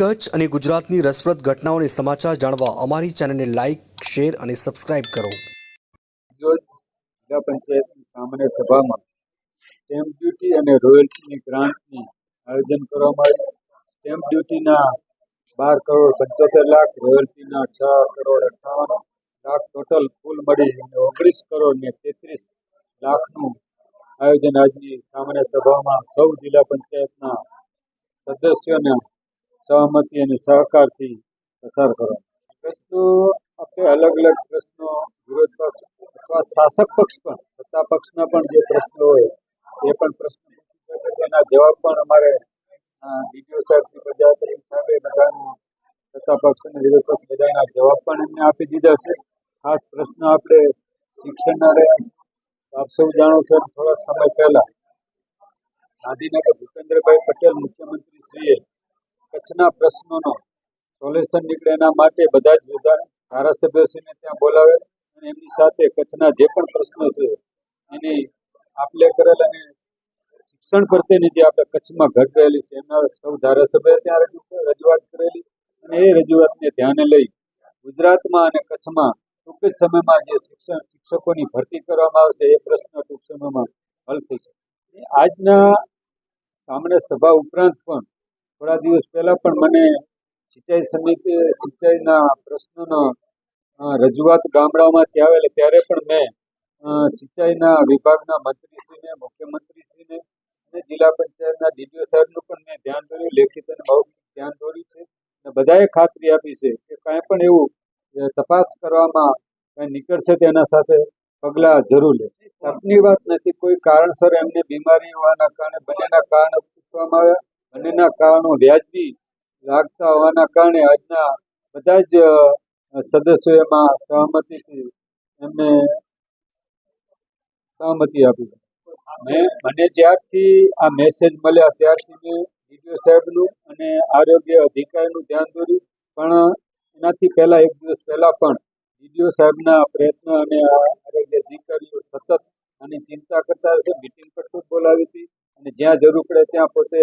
કચ્છ અને ગુજરાતની રસપ્રદ ઘટનાઓને સમાચાર જાણવા અમારી ચેનલને લાઇક શેર અને સબસ્ક્રાઇબ કરો. જિલ્લા પંચાયતની સામાન્ય સભામાં સ્ટેમ્પ ડ્યુટી અને રોયલ્ટીની ગ્રાન્ટની આયોજન કરવામાં આવ્યું. સ્ટેમ્પ ડ્યુટીના બાર કરોડ પંચોતેર લાખ રોયલ્ટીના છ કરોડ અઠાવન લાખ ટોટલ કુલ મળી અને ઓગણીસ કરોડ ને તેત્રીસ લાખનું આયોજન આજની સામાન્ય સભામાં સૌ જિલ્લા પંચાયતના સદસ્યોના સહમતિ અને સહકારથી પસાર કરવા પ્રશ્નો આપણે અલગ અલગ પ્રશ્નો, વિરોધ પક્ષ અથવા શાસક પક્ષ પણ, સત્તા પક્ષના પણ જે પ્રશ્નો હોય, એ પણ પ્રશ્નો એના જવાબ પણ અમારે ડીડીઓ સાહેબ પ્રજાપતિ સાહેબે બધાના, સત્તા પક્ષ અને વિરોધ પક્ષ બધાના જવાબ પણ એમને આપી દીધા છે. ખાસ પ્રશ્ન આપણે શિક્ષણના રહ્યા. આપ સૌ જાણો છો થોડા સમય પહેલા ગાંધીનગર ભૂપેન્દ્રભાઈ પટેલ મુખ્યમંત્રી શ્રીએ કચ્છના પ્રશ્નોનો સોલ્યુશન નીકળે એના માટે બધા જ બધા ધારાસભ્યશ્રીને ત્યાં બોલાવે અને એમની સાથે કચ્છના જે પણ પ્રશ્નો છે એની આપલે કરેલ અને શિક્ષણ પ્રત્યેની જે આપણે કચ્છમાં ઘટ રહેલી છે. એમના સૌ ધારાસભ્ય ત્યાં રજૂ રજૂઆત કરેલી અને એ રજૂઆતને ધ્યાને લઈ ગુજરાતમાં અને કચ્છમાં ટૂંક જ સમયમાં જે શિક્ષણ શિક્ષકોની ભરતી કરવામાં આવશે એ પ્રશ્ન ટૂંક સમયમાં હલ થઈ છે આજના સામાન્ય સભા ઉપરાંત પણ થોડા દિવસ પહેલા પણ મને સિંચાઈ સમિતિ, સિંચાઈના પ્રશ્નનો રજૂઆત ગામડાઓમાંથી આવેલ, ત્યારે પણ મેં સિંચાઈના વિભાગના મંત્રીશ્રીને, મુખ્યમંત્રીશ્રીને અને જિલ્લા પંચાયતના ડીડીઓ સાહેબનું પણ મેં ધ્યાન દોર્યું, લેખિત અને મૌખિક ધ્યાન દોર્યું છે. અને બધાએ ખાતરી આપી છે કે કાંઈ પણ એવું તપાસ કરવામાં કાંઈ નીકળશે તેના સાથે પગલાં જરૂર લેશે આપની વાત નથી, કોઈ કારણસર એમને બીમારી હોવાના કારણે બંનેના કારણો પૂછવામાં આવ્યા. બંનેના કારણો વ્યાજબી લાગતા હોવાના કારણે આજના બધા જ સદસ્યો એમાં સહમતિથી એમને સહમતિ આપી મેં મને જ્યારથી આ મેસેજ મળ્યા ત્યારથી મેં ડીડીઓ સાહેબનું અને આરોગ્ય અધિકારીનું ધ્યાન દોર્યું. પણ એનાથી પહેલાં એક દિવસ પહેલાં પણ ડીડીઓ સાહેબના પ્રયત્ન અને આરોગ્ય અધિકારીઓ સતત આની ચિંતા કરતા મિટિંગ પર બોલાવી હતી અને જ્યાં જરૂર પડે ત્યાં પોતે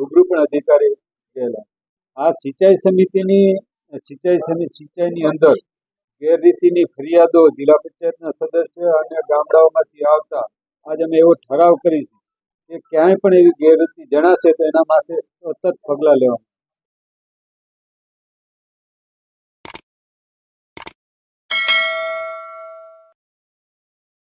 રૂબરૂ પણ અધિકારી ગયેલા. આ સિંચાઈ સમિતિની, સિંચાઈ સમિતિ સિંચાઈની અંદર ગેરરીતિની ફરિયાદો જિલ્લા પંચાયતના સદસ્ય અને ગામડાઓમાંથી આવતા, આજે અમે એવો ઠરાવ કરીશું કે ક્યાંય પણ એવી ગેરરીતિ જણાશે તો એના માટે સતત પગલાં લેવા